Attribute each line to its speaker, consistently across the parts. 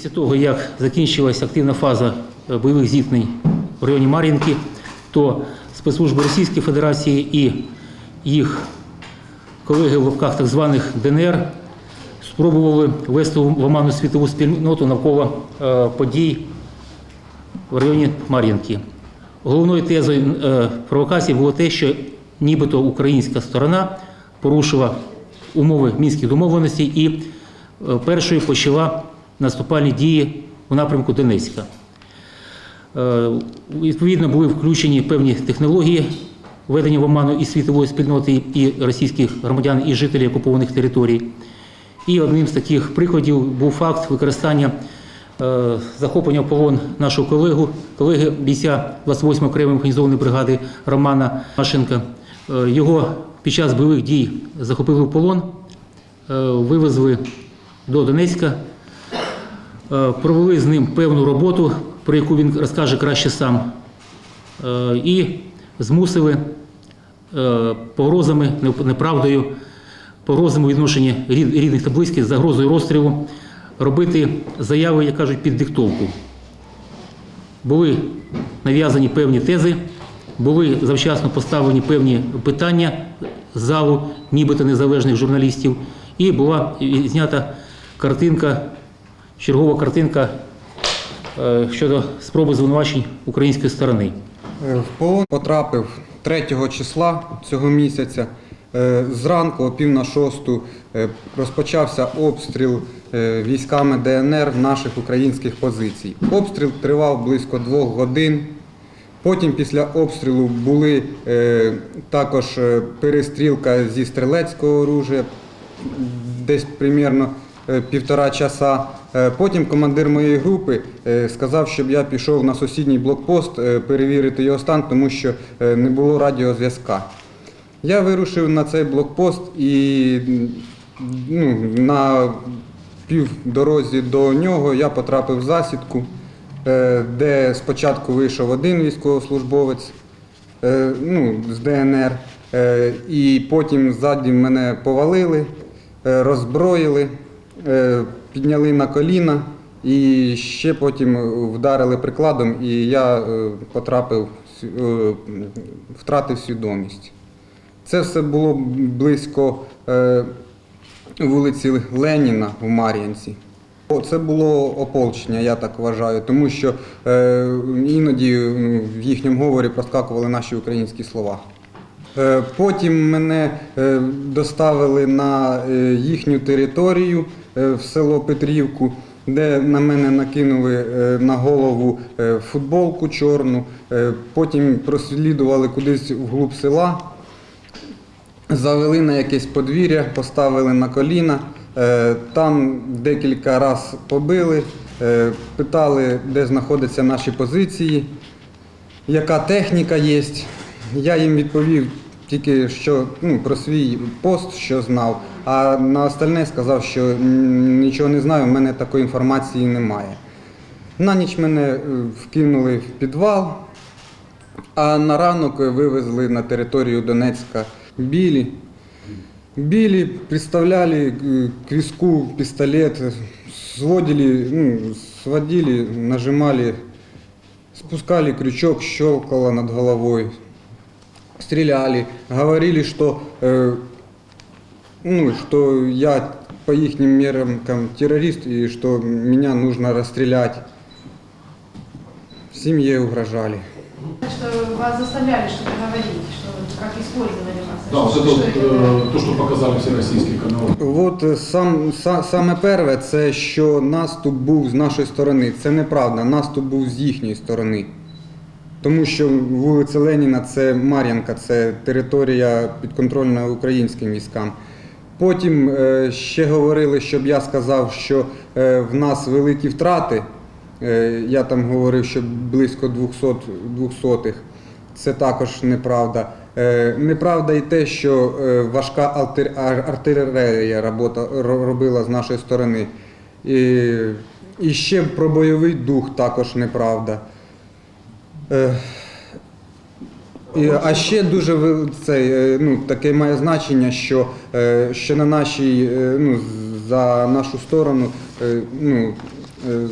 Speaker 1: Після того, як закінчилася активна фаза е, бойових зіткнень в районі Мар'їнки, то спецслужби Російської Федерації і їх колеги в лапках так званих ДНР спробували ввести в оману світову спільноту навколо е, подій в районі Мар'їнки. Головною тезою е, провокації було те, що нібито українська сторона порушила умови мінських домовленостей і першою почала наступальні дії у напрямку Донецька. Е, Відповідно, були включені певні технології введення в оману і світової спільноти, і російських громадян, і жителів окупованих територій. І одним з таких прикладів був факт використання е, захоплення в полон нашого колегу, колеги бійця 28 окремої механізованої бригади Романа Машенка. Е, Його під час бойових дій захопили в полон, вивезли до Донецька, провели з ним певну роботу, про яку він розкаже краще сам, е, і змусили е, погрозами, неправдою, погрозами відношенні рідних та близьких, загрозою розстрілу, робити заяви, як кажуть, під диктовку. Були нав'язані певні тези, були завчасно поставлені певні питання залу, нібито незалежних журналістів, і була знята картинка, чергова картинка е, щодо спроби звинувачень української сторони.
Speaker 2: Е, В полон потрапив 3 числа цього місяця. Е, Зранку о пів на шосту розпочався обстріл військами ДНР наших українських позицій. Обстріл тривав близько двох годин. Потім після обстрілу були також перестрілка зі стрілецького оружия, десь примерно е, півтора часа. Е, Потім командир моєї групи е, сказав, щоб я пішов на сусідній блокпост е, перевірити його стан, тому що е, не було радіозв'язка. Я вирушив на цей блокпост і ну, на півдорозі до нього я потрапив в засідку, е, де спочатку вийшов один військовослужбовець е, ну, з ДНР, е, і потім ззаді мене повалили, е, роззброїли, е, підняли на коліна і ще потім вдарили прикладом, і я е, потрапив, е, втратив свідомість. Це все було близько е, вулиці Леніна в Мар'янці. Це було ополчення, я так вважаю, тому що е, іноді в їхньому говорі проскакували наші українські слова. Е, Потім мене е, доставили на е, їхню територію в село Петрівку, де на мене накинули на голову футболку чорну, потім прослідували кудись вглуб села. Завели на якесь подвір'я, поставили на коліна, там декілька разів побили, питали, де знаходяться наші позиції, яка техніка є. Я їм відповів тільки що ну, про свій пост, що знав, а на остальне сказав, що нічого не знаю, в мене такої інформації немає. На ніч мене е, вкинули в підвал, а на ранок вивезли на територію Донецька білі. Били, приставляли э, к виску пистолет, сводили, ну, сводили, нажимали, спускали крючок, щелкало над головой, стреляли, говорили, что, э, ну, что я по их меркам террорист и что меня нужно расстрелять. Семье угрожали.
Speaker 3: Что вас заставляли что-то говорить, что вот как использовали вас.
Speaker 4: Да, вот
Speaker 3: Что-
Speaker 4: это
Speaker 3: что
Speaker 4: вот,
Speaker 3: это
Speaker 4: э,
Speaker 3: было?
Speaker 4: то, что показали все российские каналы.
Speaker 2: От е, сам, са- саме перше, це що наступ був з нашої сторони. Це неправда, наступ був з їхньої сторони. Тому що вулиця Леніна це Мар'янка, це територія підконтрольна українським військам. Потім е, ще говорили, щоб я сказав, що е, в нас великі втрати. Е, я там говорив, що близько 200 двохсотих. Це також неправда. Неправда і те, що важка артилерія робила з нашої сторони. І ще про бойовий дух також неправда. Е, і, а ще дуже ви- цей, е, ну, таке має значення, що, е, що на нашій, е, ну, за нашу сторону е, ну, е,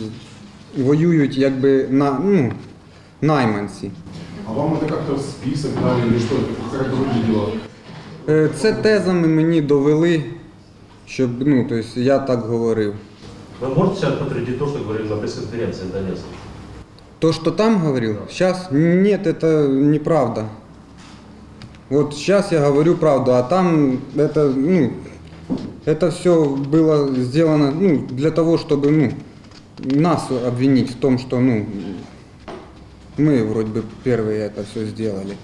Speaker 2: воюють якби на ну, найманці.
Speaker 4: А вам это как-то список дали или что это? Как это выглядело?
Speaker 2: Е, Це тезами мені довели, щоб ну, тобто я так говорив.
Speaker 5: Вы можете сейчас подтвердить то, что говорили на пресс-конференции в Донецке?
Speaker 2: То, что там говорил, сейчас нет, это неправда. Вот сейчас я говорю правду, а там это, ну, это все было сделано ну, для того, чтобы ну, нас обвинить в том, что ну, мы вроде бы первые это все сделали.